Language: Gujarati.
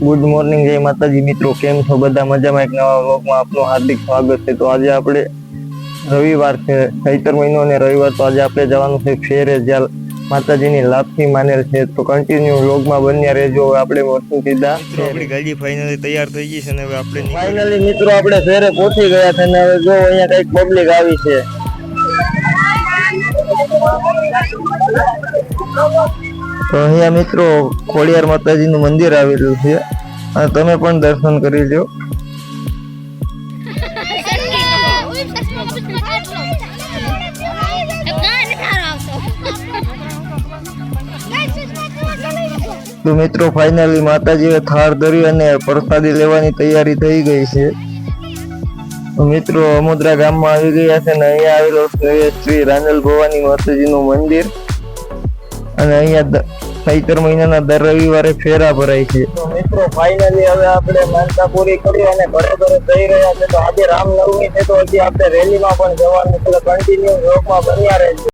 ગુડ મોર્નિંગ જય માતાજી. મિત્રો કેમ છો? બધા મજામાં? એક નવા વ્લોગમાં આપનું હાર્દિક સ્વાગત છે. તો આજે આપણે રવિવાર છે ચૈતર મહિનો અને રવિવાર તો આજે આપણે જવાનું છે ફેરે જ્યાં માતાજીની લાભથી માનેલ છે. તો કન્ટિન્યુ વ્લોગમાં બન્યા રહેજો. હવે આપણે વસ્તુ સીધા આપણી ગાડી ફાઇનલી તૈયાર થઈ ગઈ છે અને હવે આપણે ફાઇનલી મિત્રો આપણે ફેરે પહોંચી ગયા છે અને હવે જો અહીંયા કંઈક પબ્લિક આવી છે. તો અહીંયા મિત્રો ખોડિયાર માતાજીનું મંદિર આવેલું છે. અને તમે પણ દર્શન કરી લો તો મિત્રો ફાઇનલી માતાજીએ થાળ ધરી અને પ્રસાદી લેવાની તૈયારી થઈ ગઈ છે. મિત્રો અમુદ્રા ગામમાં આવી ગયા છે અને અહીંયા આવેલો શ્રી રાંદલ ભવાની માતાજીનું મંદિર. અને અહીંયા ચૈતર મહિનાના દર રવિવારે ફેરા ભરાય છે. તો મિત્રો ફાઇનલી હવે આપણે માનતા પૂરી કરી અને ઘરે ઘરે જઈ રહ્યા છે. તો આજે રામનવમી છે, તો હજી આપણે રેલીમાં પણ જવાનું એટલે કન્ટિન્યુ રોકમાં બન્યા રહેશે